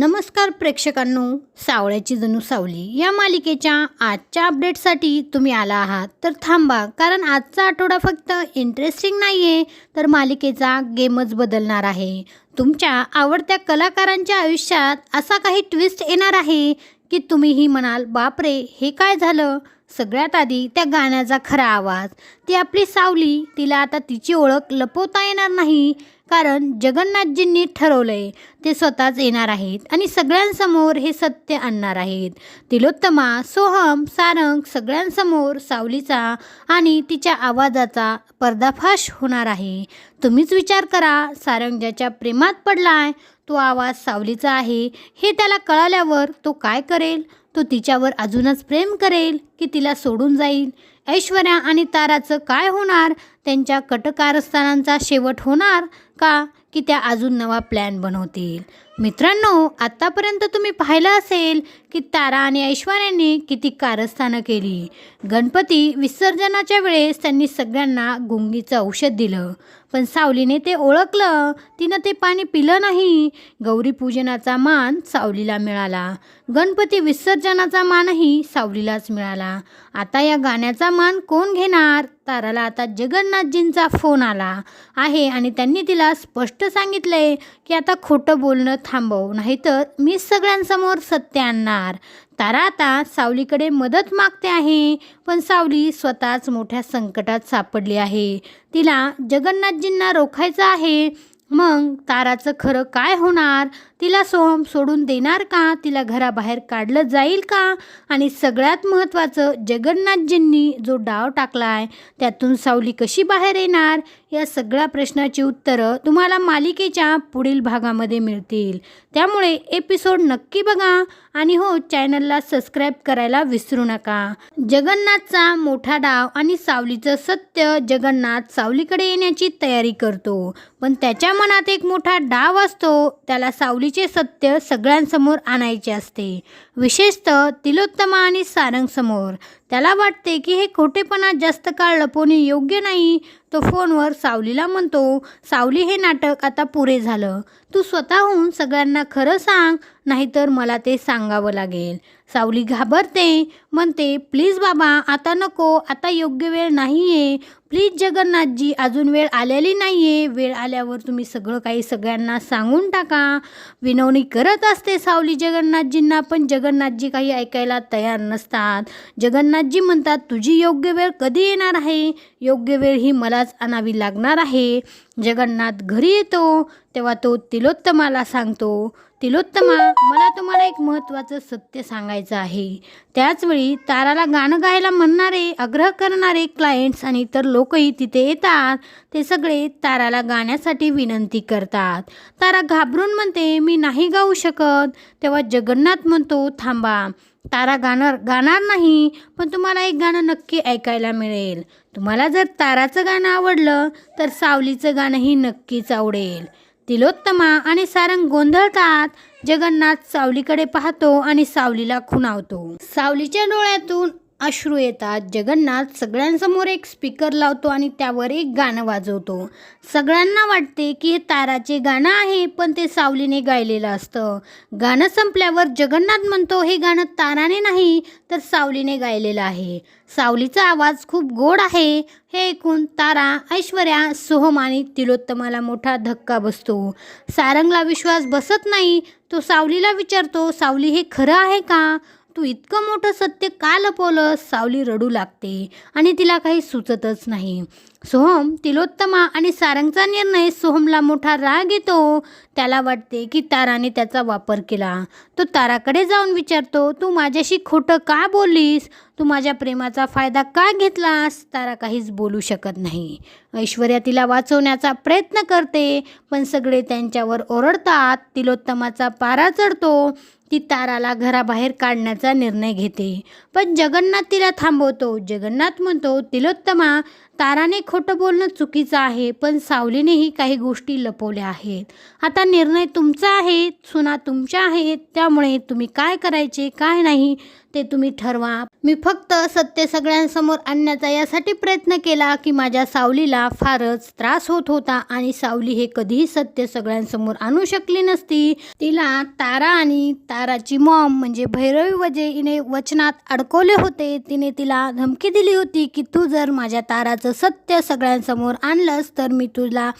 नमस्कार प्रेक्षकांनो सावळ्याची जणू सावली या मालिकेच्या आजच्या अपडेटसाठी तुम्ही आला आहात. तर थांबा कारण आजचा आठवडा फक्त इंटरेस्टिंग नाही आहे तर मालिकेचा गेमच बदलणार आहे. तुमच्या आवडत्या कलाकारांच्या आयुष्यात असा काही ट्विस्ट येणार आहे की तुम्हीही म्हणाल बापरे हे काय झालं? सगळ्यात आधी त्या गाण्याचा खरा आवाज. ती आपली सावली तिला आता तिची ओळख लपवता येणार नाही. कारण जगन्नाथजींनी ठरवलंय ते स्वतःच येणार आहेत आणि सगळ्यांसमोर हे सत्य आणणार आहेत. तिलोत्तमा सोहम सारंग सगळ्यांसमोर सावलीचा आणि तिच्या आवाजाचा पर्दाफाश होणार आहे. तुम्हीच विचार करा सारंग ज्याच्या प्रेमात पडलाय तो आवाज सावलीचा आहे. हे त्याला कळाल्यावर तो काय करेल? तो तिच्यावर अजूनच प्रेम करेल की तिला सोडून जाईल? ऐश्वर्या आणि ताराचं काय होणार? त्यांच्या कटकारस्थानांचा शेवट होणार का की त्या अजून नवा प्लॅन बनवतील? मित्रांनो आत्तापर्यंत तुम्ही पाहिलं असेल की तारा आणि ऐश्वर्याने किती कारस्थानं केली. गणपती विसर्जनाच्या वेळेस त्यांनी सगळ्यांना गुंगीचं औषध दिलं. पण सावलीने ते ओळखलं. तिनं ते पाणी पिलं नाही. गौरी पूजनाचा मान सावलीला मिळाला. गणपती विसर्जनाचा मानही सावलीलाच मिळाला. आता या गाण्याचा मान कोण घेणार? ताराला आता जगन्नाथजींचा फोन आला आहे आणि त्यांनी तिला स्पष्ट सांगितले की आता खोटं बोलणं थांबव नाहीतर मी सगळ्यांसमोर सत्य आणणार. तारा आता सावलीकडे मदत मागते आहे पण सावली स्वतःच मोठ्या संकटात सापडली आहे. तिला जगन्नाथजींना रोखायचं आहे मग ताराचं खरं काय होणार? तिला सोहम सोडून देणार का? तिला घराबाहेर काढलं जाईल का? आणि सगळ्यात महत्त्वाचं जगन्नाथजींनी जो डाव टाकलाय त्यातून सावली कशी बाहेर येणार? या सगळ्या प्रश्नाची उत्तरं तुम्हाला मालिकेच्या पुढील भागामध्ये मिळतील. त्यामुळे एपिसोड नक्की बघा आणि हो चॅनलला सबस्क्राईब करायला विसरू नका. जगन्नाथचा मोठा डाव आणि सावलीचं सत्य जगन्नाथ सावलीकडे येण्याची तयारी करतो. पण त्याच्या मनात एक मोठा डाव असतो त्याला सावलीचे सत्य सगळ्यांसमोर आणायचे असते. विशेषतः तिलोत्तमा आणि सारंगसमोर. त्याला वाटते की हे खोटेपणा जास्त काळ लपवणे योग्य नाही. तो फोनवर सावलीला म्हणतो सावली हे नाटक आता पुरे झालं. तू स्वतःहून सगळ्यांना खरं सांग नाहीतर मला ते सांगावं लागेल. सावली घाबरते. म्हणते प्लीज बाबा आता नको आता योग्य वेळ नाही आहे प्लीज जगन्नाथजी अजून वेळ आलेली नाही आहे वेळ आल्यावर तुम्ही सगळं काही सगळ्यांना सांगून टाका. विनवणी करत असते सावली जगन्नाथजींना पण जगन्नाथजी काही ऐकायला तयार नसतात. जगन्नाथजी म्हणतात तुझी योग्य वेळ कधी येणार आहे? योग्य वेळ ही मलाच आणावी लागणार आहे. जगन्नाथ घरी येतो तेव्हा तो तिलोत्तमाला सांगतो तिलोत्तमा मला तुम्हाला एक महत्त्वाचं सत्य सांगायचं आहे. त्याचवेळी ताराला गाणं गायला म्हणणारे आग्रह करणारे क्लायंट्स आणि इतर लोकही तिथे येतात. ते सगळे ताराला गाण्यासाठी विनंती करतात. तारा घाबरून म्हणते मी नाही गाऊ शकत. तेव्हा जगन्नाथ म्हणतो थांबा तारा गाणार गाणार नाही पण तुम्हाला एक गाणं नक्की ऐकायला मिळेल. तुम्हाला जर ताराचं गाणं आवडलं तर सावलीचं गाणंही नक्कीच आवडेल. तिलोत्तमा आणि सारंग गोंधळतात. जगन्नाथ सावलीकडे पाहतो आणि सावलीला खुणावतो. सावलीच्या डोळ्यातून अश्रू येतात. जगन्नाथ सगळ्यांसमोर एक स्पीकर लावतो आणि त्यावर एक गाणं वाजवतो. सगळ्यांना वाटते की हे ताराचे गाणं आहे पण ते सावलीने गायलेलं असतं. गाणं संपल्यावर जगन्नाथ म्हणतो हे गाणं ताराने नाही तर सावलीने गायलेलं आहे. सावलीचा आवाज खूप गोड आहे. हे ऐकून तारा ऐश्वर्या सोहम आणि तिलोत्तमाला मोठा धक्का बसतो. सारंगला विश्वास बसत नाही. तो सावलीला विचारतो सावली हे खरं आहे का? तू इतकं मोठं सत्य का लपवलं सावली रडू लागते आणि तिला काही सुचतच नाही. सोहम तिलोत्तमा आणि सारंगचा निर्णय सोहमला मोठा राग येतो. त्याला वाटते की ताराने त्याचा वापर केला. तो ताराकडे जाऊन विचारतो तू माझ्याशी खोटं का बोललीस? तू माझ्या प्रेमाचा फायदा का घेतलास तारा काहीच बोलू शकत नाही. ऐश्वर्या तिला वाचवण्याचा प्रयत्न करते पण सगळे त्यांच्यावर ओरडतात. तिलोत्तमाचा पारा चढतो. ती ताराला घराबाहेर काढण्याचा निर्णय घेते. पण जगन्नाथ तिला थांबवतो. जगन्नाथ म्हणतो तिलोत्तमा ताराने खोटं बोलणं चुकीचं आहे पण सावलीनेही काही गोष्टी लपवल्या आहेत. आता निर्णय तुमचा आहे सुना तुमच्या आहेत त्यामुळे तुम्ही काय करायचे काय नाही ते तुम्ही ठरवा. मी फक्त सत्य सगळ्यांसमोर आणण्याचा यासाठी प्रयत्न केला की माझ्या सावलीला फारच त्रास होत होता आणि सावली हे कधीही सत्य सगळ्यांसमोर आणू शकली नसती. तिला तारा आणि ताराची मॉम म्हणजे भैरवी वजे हिने वचनात अडकवले होते. तिने तिला धमकी दिली होती की तू जर माझ्या ताराचं सत्य सगळ्यांसमोर आणलंस तर मी तुला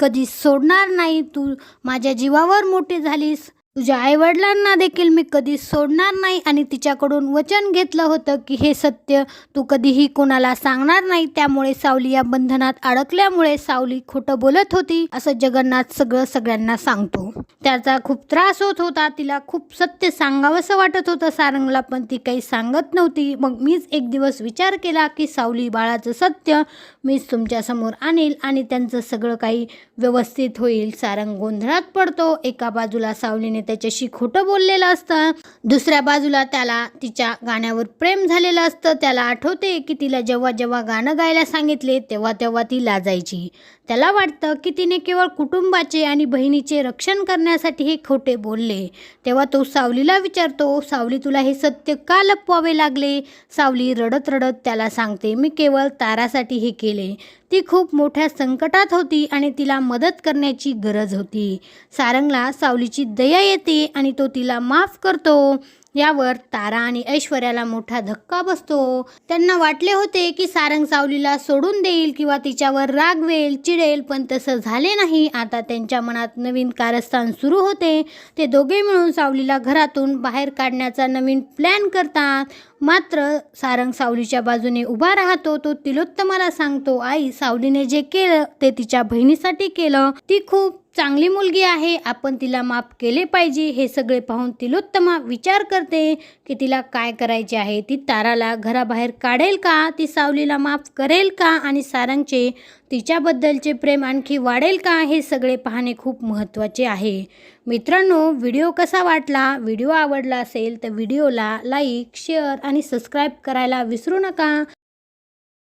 कधी सोडणार नाही. तू माझ्या जीवावर मोठी झालीस. तुझ्या आईवडिलांना देखील मी कधी सोडणार नाही आणि तिच्याकडून वचन घेतलं होतं की हे सत्य तू कधीही कोणाला सांगणार नाही. त्यामुळे सावली या बंधनात अडकल्यामुळे सावली खोटं बोलत होती. असं जगन्नाथ सगळं सगळ्यांना सांगतो. त्याचा खूप त्रास होत होता. तिला खूप सत्य सांगावंसं वाटत होतं. सारंगला पण ती काही सांगत नव्हती. मग मीच एक दिवस विचार केला की सावली बाळाचं सत्य मीच तुमच्यासमोर आणेल आणि त्यांचं सगळं काही व्यवस्थित होईल. सारंग गोंधळात पडतो. एका बाजूला सावलीने त्याच्याशी खोटं बोललेलं असतं. दुसऱ्या बाजूला त्याला तिच्या गाण्यावर प्रेम झालेलं असतं. त्याला आठवते की तिला जेव्हा जेव्हा गाणं गायला सांगितले तेव्हा तेव्हा ती लाजायची. त्याला वाटतं की तिने केवळ कुटुंबाचे आणि बहिणीचे रक्षण करण्यासाठी हे खोटे बोलले. तेव्हा तो सावलीला विचारतो सावली तुला हे सत्य का लपवावे लागले सावली रडत रडत त्याला सांगते मी केवळ तारासाठी हे केले. ती खूप मोठ्या संकटात होती आणि तिला मदत करण्याची गरज होती. सारंगला सावलीची दया येते आणि तो तिला माफ करतो. यावर तारा आणि ऐश्वर्याला मोठा धक्का बसतो. त्यांना वाटले होते की सारंग सावलीला सोडून देईल किंवा तिच्यावर रागवेल चिडेल पण तसं झाले नाही. आता त्यांच्या मनात नवीन कारस्थान सुरू होते. ते दोघे मिळून सावलीला घरातून बाहेर काढण्याचा नवीन प्लॅन करतात. मात्र सारंग सावलीच्या बाजूने उभा राहतो तो तिलोत्तमाला सांगतो आई सावलीने जे केलं ते तिच्या बहिणीसाठी केलं. ती खूप चांगली मुलगी आहे आपण तिला माफ केले पाहिजे. हे सगळे पाहून तिलोत्तमा विचार करते की तिला काय करायचे आहे? ती ताराला घराबाहेर काढेल का? ती सावलीला माफ करेल का? आणि सारंगचे तिच्याबद्दलचे प्रेम आणखी वाढेल का? हे सगळे पाहणे खूप महत्त्वाचे आहे. मित्रांनो व्हिडिओ कसा वाटला? व्हिडिओ आवडला असेल तर व्हिडिओला लाईक शेअर आणि सबस्क्राईब करायला विसरू नका.